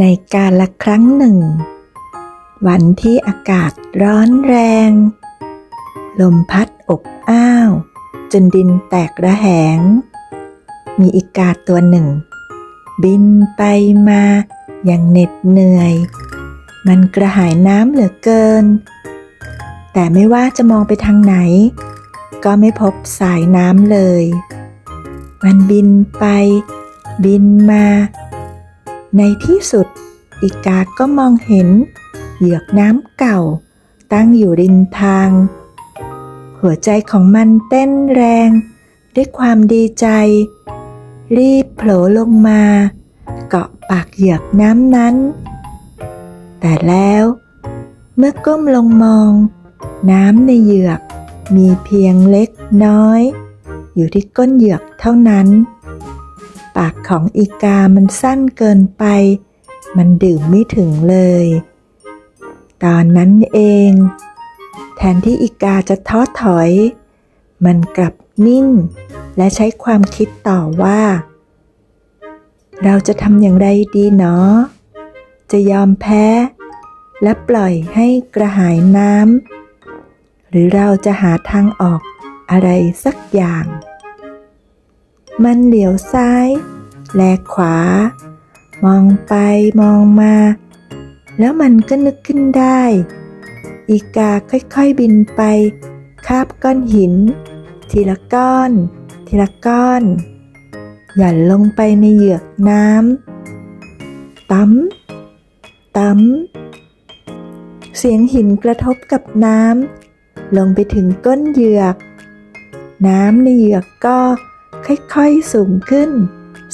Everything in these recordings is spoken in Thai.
ในการละครั้งหนึ่ง วันที่อากาศร้อนแรง ลมพัดอบอ้าว จนดินแตกระแหง มีอีกาตัวหนึ่ง บินไปมาอย่างเหน็ดเหนื่อย มันกระหายน้ำเหลือเกิน แต่ไม่ว่าจะมองไปทางไหน ก็ไม่พบสายน้ำเลย มันบินไป บินมา ในที่สุด อีกาก็มองเห็น เหยือกน้ำเก่า ตั้งอยู่ริมทาง หัวใจของมันเต้นแรง ด้วยความดีใจ รีบโผล่ลงมา เกาะปากเหยือกน้ำนั้น แต่แล้วเมื่อก้มลงมอง น้ำในเหยือกมีเพียงเล็กน้อย อยู่ที่ก้นเหยือกเท่านั้น ปากของอีกามันสั้นเกินไป มันดื่มไม่ถึงเลย ตอนนั้นเอง แทนที่อีกาจะท้อถอย มันกลับนิ่ง และใช้ความคิดต่อว่า เราจะทำอย่างไรดีเนาะจะยอมแพ้ และปล่อยให้กระหายน้ำหรือเราจะหาทางออกอะไรสักอย่าง มันเหลียวซ้าย แลขวา มองไปมองมา แล้วมันก็นึกขึ้นได้ อีกาค่อยๆบินไป คาบก้อนหิน ทีละก้อน ทีละก้อน หย่อนลงไปในเหยือกน้ำตั้มตั้มเสียงหินกระทบกับน้ำลงไปถึงก้นเหยือก น้ำในเหยือกก็ ค่อยๆสูงขึ้น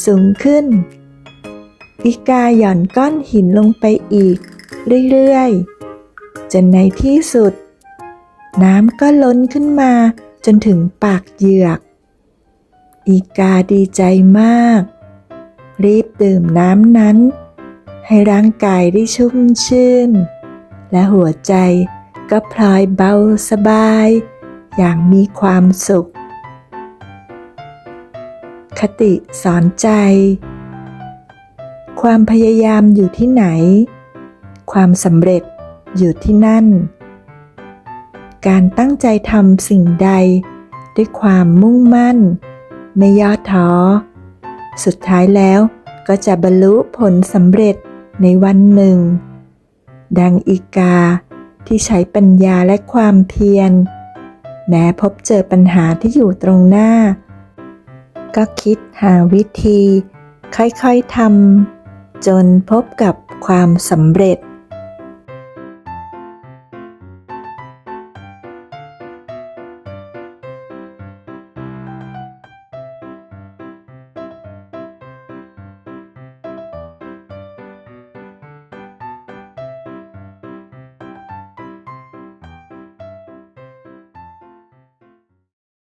สูงขึ้น อีกาหย่อนก้อนหินลงไปอีก เรื่อยๆ จนในที่สุด น้ำก็ล้นขึ้นมาจนถึงปากเหยือก อีกาดีใจมาก รีบดื่มน้ำนั้น ให้ร่างกายได้ชุ่มชื่น และหัวใจก็พลอยเบาสบาย อย่างมีความสุข คติสอนใจ ความพยายามอยู่ที่ไหน ความสำเร็จอยู่ที่นั่น การตั้งใจทำสิ่งใด ด้วยความมุ่งมั่น ไม่ย่อท้อ สุดท้ายแล้วก็จะบรรลุผลสำเร็จในวันหนึ่ง ดังอีกาที่ใช้ปัญญาและความเพียร แม้พบเจอปัญหาที่อยู่ตรงหน้า ก็คิดหาวิธี ค่อยๆทำจนพบกับความสำเร็จ